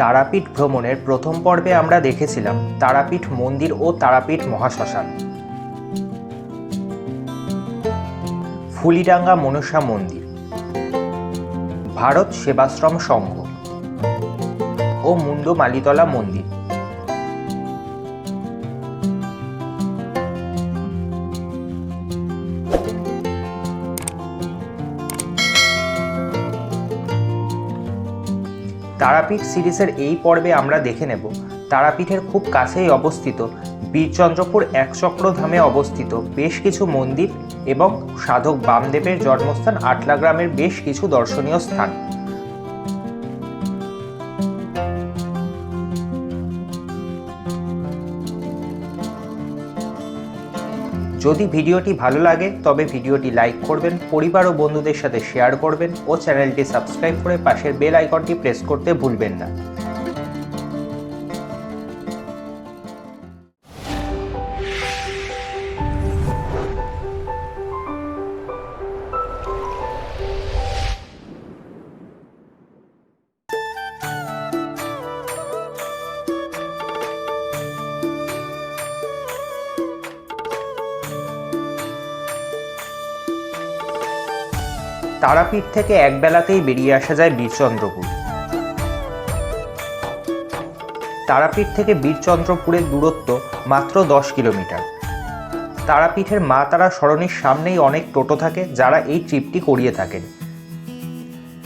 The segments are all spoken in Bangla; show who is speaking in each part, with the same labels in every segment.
Speaker 1: তারাপীঠ ভ্রমণের প্রথম পর্বে আমরা দেখেছিলাম তারাপীঠ মন্দির ও তারাপীঠ মহাশ্মশান। ফুলিডাঙ্গা মনসা মন্দির। ভারত সেবাশ্রম সংঘ। ও মুন্ডো মালিতলা মন্দির। তারাপীঠ সিরিজের এই পর্বে আমরা দেখে নেব। তারাপীঠের খুব কাছেই অবস্থিত, বীরচন্দ্রপুর একচক্র ধামে অবস্থিত বেশ কিছু মন্দির এবং সাধক বামদেবের জন্মস্থান আটলা গ্রামের বেশ কিছু দর্শনীয় স্থান। যদি ভিডিওটি ভালো লাগে, তবে ভিডিওটি লাইক করবেন, পরিবার ও বন্ধুদের সাথে শেয়ার করবেন ও চ্যানেলটি সাবস্ক্রাইব করে পাশের বেল আইকনটি প্রেস করতে ভুলবেন না। তারাপীঠ থেকে একবেলাতেই বেরিয়ে আসা যায় বীরচন্দ্রপুর। তারাপীঠ থেকে বীরচন্দ্রপুরের দূরত্ব মাত্র দশ কিলোমিটার। তারাপীঠের মা তারা সরণির সামনেই অনেক টোটো থাকে যারা এই ট্রিপটি করিয়ে থাকেন।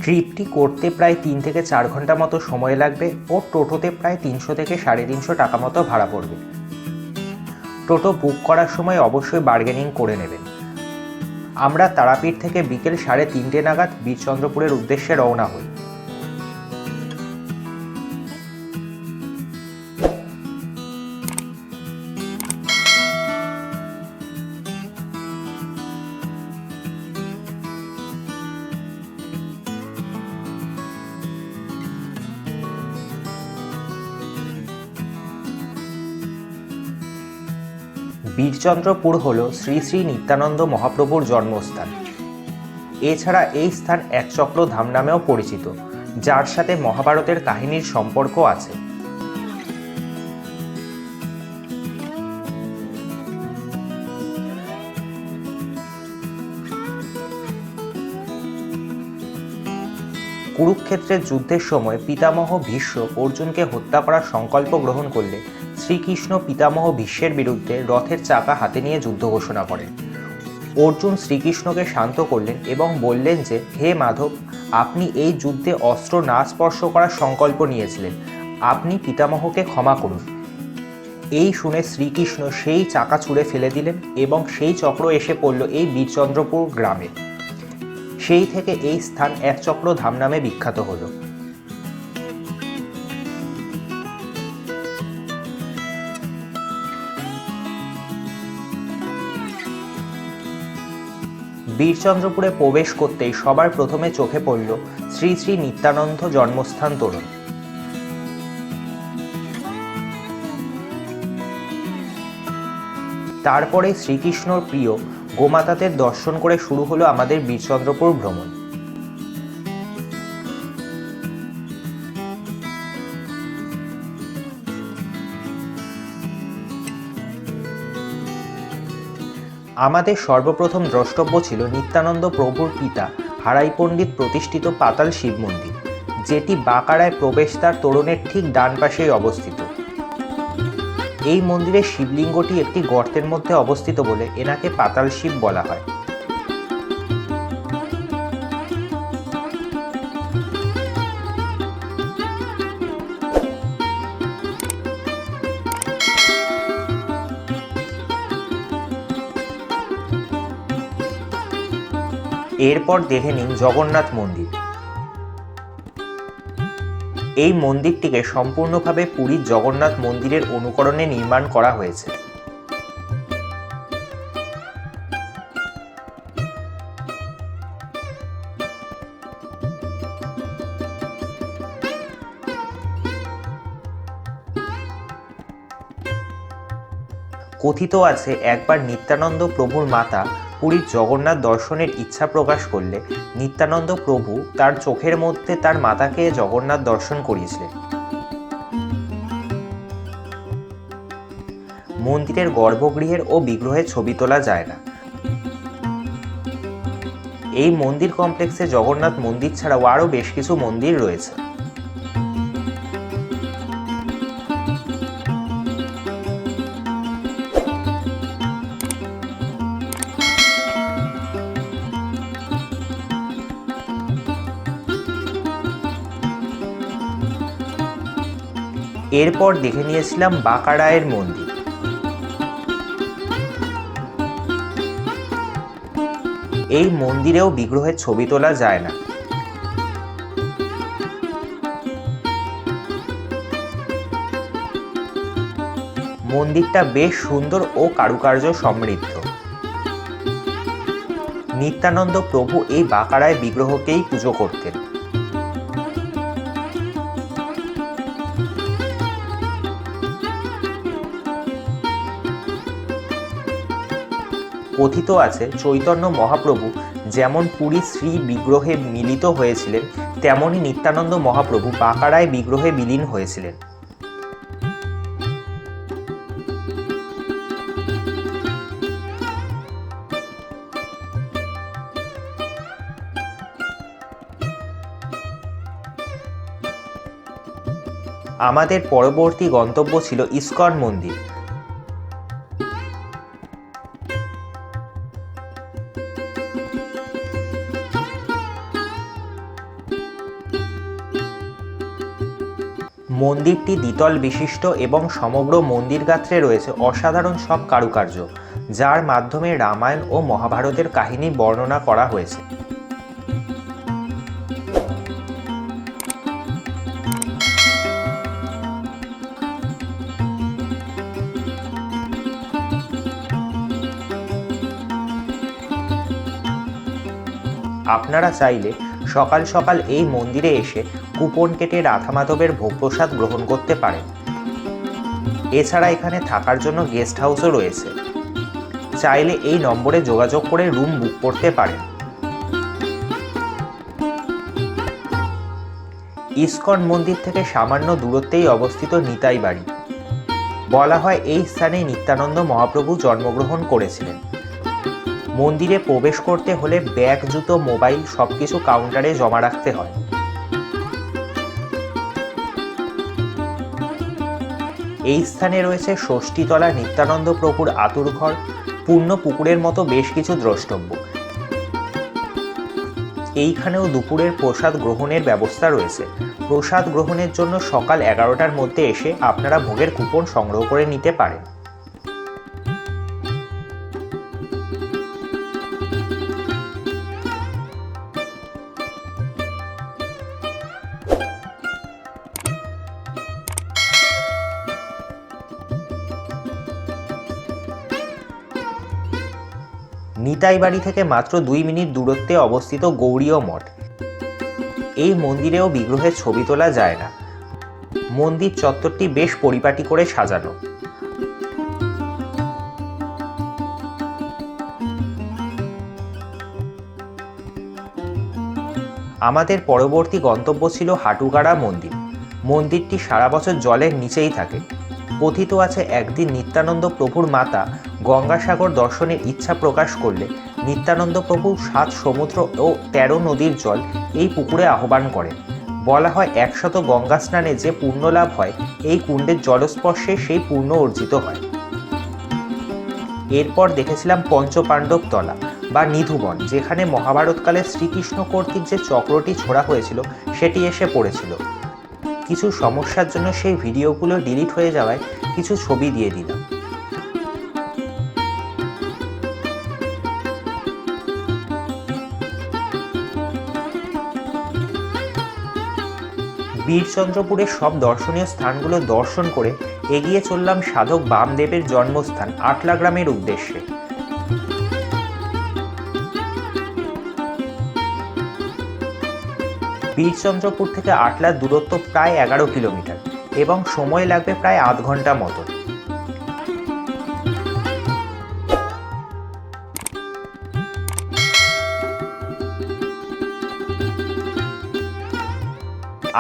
Speaker 1: ট্রিপটি করতে প্রায় তিন থেকে চার ঘণ্টা মতো সময় লাগবে ও টোটোতে প্রায় তিনশো থেকে সাড়ে তিনশো টাকা মতো ভাড়া পড়বে। টোটো বুক করার সময় অবশ্যই বার্গেনিং করে নেবেন। আমরা তারাপীঠ থেকে বিকেল সাড়ে তিনটে নাগাদ বীরচন্দ্রপুরের উদ্দেশ্যে রওনা হই। বীরচন্দ্রপুর হল শ্রী শ্রী নিত্যানন্দ মহাপ্রভুর জন্মস্থান। এছাড়া এই স্থান একচক্র ধাম নামেও পরিচিত, যার সাথে মহাভারতের কাহিনীর সম্পর্ক আছে। কুরুক্ষেত্রের যুদ্ধের সময় পিতামহ ভীষ্ম অর্জুনকে হত্যা করার সংকল্প গ্রহণ করলে শ্রীকৃষ্ণ পিতামহ বিশ্বের বিরুদ্ধে রথের চাকা হাতে নিয়ে যুদ্ধ ঘোষণা করেন। অর্জুন শ্রীকৃষ্ণকে শান্ত করলেন এবং বললেন যে, হে মাধব, আপনি এই যুদ্ধে অস্ত্র না স্পর্শ করার সংকল্প নিয়েছিলেন। আপনি পিতামহকে ক্ষমা করুন। এই শুনে শ্রীকৃষ্ণ সেই চাকা ছুঁড়ে ফেলে দিলেন এবং সেই চক্র এসে পড়ল এই বীরচন্দ্রপুর গ্রামে। সেই থেকে এই স্থান এক চক্র ধাম নামে বিখ্যাত হলো। বীরচন্দ্রপুরে প্রবেশ করতেই সবার প্রথমে চোখে পড়ল শ্রী শ্রী নিত্যানন্দ জন্মস্থান তরুণ। তারপরে শ্রীকৃষ্ণর প্রিয় গোমাতাদের দর্শন করে শুরু হলো আমাদের বীরচন্দ্রপুর ভ্রমণ। আমাদের সর্বপ্রথম দ্রষ্টব্য ছিল নিত্যানন্দ প্রভুর পিতা হারাই পণ্ডিত প্রতিষ্ঠিত পাতাল শিব মন্দির, যেটি বাঁকাড়ায় প্রবেশদ্বার তোরণের ঠিক ডান পাশেই অবস্থিত। এই মন্দিরের শিবলিঙ্গটি একটি গর্তের মধ্যে অবস্থিত বলে এনাকে পাতাল শিব বলা হয়। এরপর দেখে নিন জগন্নাথ মন্দির। এই মন্দিরটিকে সম্পূর্ণভাবে পুরীর জগন্নাথ মন্দিরের অনুকরণে নির্মাণ করা হয়েছে। কথিত আছে, একবার নিত্যানন্দ প্রভুর মাতা পুরীর জগন্নাথ দর্শনের ইচ্ছা প্রকাশ করলে নিত্যানন্দ প্রভু তার চোখের মধ্যে তার মাতাকে জগন্নাথ দর্শন করিয়েছিলেন। মন্দিরের গর্ভগৃহের ও বিগ্রহে ছবি তোলা যায় না। এই মন্দির কমপ্লেক্সে জগন্নাথ মন্দির ছাড়াও আরও বেশ কিছু মন্দির রয়েছে। এরপর দেখে নিয়েছিলাম বাঁকারায়ের মন্দির। এই মন্দিরেও বিগ্রহের ছবি তোলা যায় না। মন্দিরটা বেশ সুন্দর ও কারুকার্য সমৃদ্ধ। নিত্যানন্দ প্রভু এই বাঁকারায় বিগ্রহকেই পুজো করতেন। কথিত আছে, চৈতন্য মহাপ্রভু যেমন পুরী শ্রী বিগ্রহে মিলিত হয়েছিলেন, তেমনি নিত্যানন্দ মহাপ্রভু বাঁকারায় বিগ্রহে বিলীন হয়েছিলেন। আমাদের পরবর্তী গন্তব্য ছিল ইস্কন মন্দির। মন্দিরটি দ্বিতল বিশিষ্ট এবং সমগ্র মন্দির গাত্রে রয়েছে অসাধারণ সব কারুকার্য, যার মাধ্যমে রামায়ণ ও মহাভারতের কাহিনী বর্ণনা করা হয়েছে। আপনারা চাইলে সকাল সকাল এই মন্দিরে এসে কুপন কেটে রাধা মাধবের ভোগ প্রসাদ গ্রহণ করতে পারেন এছাড়া এখানে থাকার জন্য গেস্ট হাউসও রয়েছে। চাইলে এই নম্বরে যোগাযোগ করে রুম বুক করতে পারেন। ইস্কন মন্দির থেকে সামান্য দূরত্বেই অবস্থিত নিতাই বাড়ি। বলা হয় এই স্থানে নিত্যানন্দ মহাপ্রভু জন্মগ্রহণ করেছিলেন। মন্দিরে প্রবেশ করতে হলে ব্যাগ, জুতো, মোবাইল সবকিছু কাউন্টারে জমা রাখতে হয়। এই স্থানে রয়েছে ষষ্ঠীতলা নিত্যানন্দ প্রভুর আতুরঘর পূর্ণ পুকুরের মতো বেশ কিছু দ্রষ্টব্য। এইখানেও দুপুরের প্রসাদ গ্রহণের ব্যবস্থা রয়েছে। প্রসাদ গ্রহণের জন্য সকাল এগারোটার মধ্যে এসে আপনারা ভোগের কুপন সংগ্রহ করে নিতে পারেন। নিতাই বাড়ি থেকে মাত্র দুই মিনিট দূরত্বে অবস্থিত গৌরীয় মঠ। এই মন্দিরেও বিগ্রহের ছবি তোলা যায় না। মন্দির চত্বরটি বেশ পরিপাটি করে সাজানো। আমাদের পরবর্তী গন্তব্য ছিল হাটুগাড়া মন্দির। মন্দিরটি সারা বছর জলের নিচেই থাকে। কথিত আছে একদিন নিত্যানন্দ প্রভুর মাতা গঙ্গাসাগর দর্শনের ইচ্ছা প্রকাশ করলে নিত্যানন্দ প্রভু সাত সমুদ্র ও তেরো নদীর জল এই পুকুরে আহ্বান করেন। বলা হয় একশত গঙ্গা স্নানে যে পুণ্য লাভ হয়, এই কুণ্ডের জলস্পর্শে সেই পুণ্য অর্জিত হয়। এরপর দেখেছিলাম পঞ্চপাণ্ডব তলা বা নিধুবন, যেখানে মহাভারতকালে শ্রীকৃষ্ণ কর্তৃক যে চক্রটি ছোড়া হয়েছিল, সেটি এসে পড়েছিল। কিছু সমস্যার জন্য সেই ভিডিওগুলো ডিলিট হয়ে যাওয়ায় কিছু ছবি দিয়ে দিলাম। বীরচন্দ্রপুরের সব দর্শনীয় স্থানগুলো দর্শন করে এগিয়ে চললাম সাধক বামদেবের জন্মস্থান আটলা গ্রামের উদ্দেশ্যে। বীরচন্দ্রপুর থেকে আটলার দূরত্ব প্রায় এগারো কিলোমিটার এবং সময় লাগবে প্রায় আধ ঘণ্টা মতো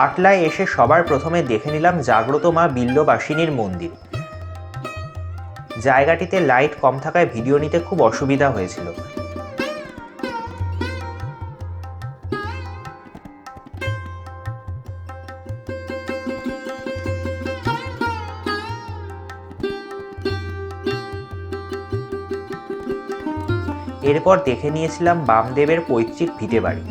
Speaker 1: আটলায় এসে সবার প্রথমে দেখে নিলাম জাগ্রত মা বিল্লবাসিনীর মন্দির। জায়গাটিতে লাইট কম থাকায় ভিডিও নিতে খুব অসুবিধা হয়েছিল। এরপর দেখে নিয়েছিলাম বামদেবের পৈতৃক ভিটে বাড়ি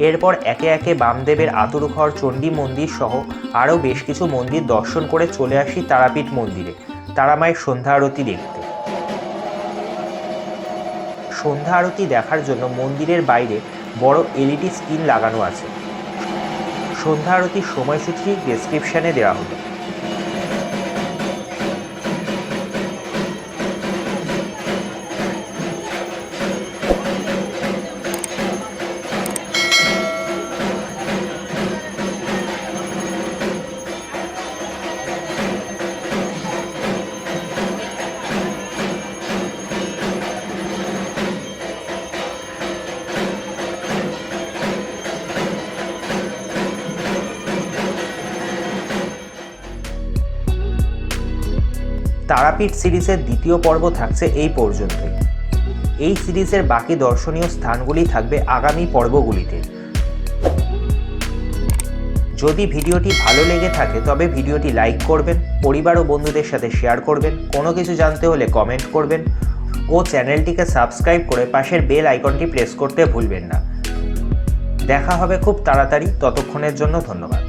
Speaker 1: এরপর একে একে বামদেবের আতুরঘর, চণ্ডী মন্দির সহ আরও বেশ কিছু মন্দির দর্শন করে চলে আসি তারাপীঠ মন্দিরে, তারামায়ের সন্ধ্যা আরতি দেখতে। সন্ধ্যা আরতি দেখার জন্য মন্দিরের বাইরে বড় এলইডি স্ক্রিন লাগানো আছে। সন্ধ্যা আরতির সময়সূচি ডেসক্রিপশানে দেওয়া হলো। তারাপীঠ সিরিজের দ্বিতীয় পর্ব থাকছে এই পর্যন্তই। এই সিরিজের বাকি দর্শনীয় স্থানগুলি থাকবে আগামী পর্বগুলিতে। যদি ভিডিওটি ভালো লেগে থাকে, তবে ভিডিওটি লাইক করবেন, পরিবার ও বন্ধুদের সাথে শেয়ার করবেন, কোনো কিছু জানতে হলে কমেন্ট করবেন ও চ্যানেলটিকে সাবস্ক্রাইব করে পাশের বেল আইকনটি প্রেস করতে ভুলবেন না। দেখা হবে খুব তাড়াতাড়ি, ততক্ষণের জন্য ধন্যবাদ।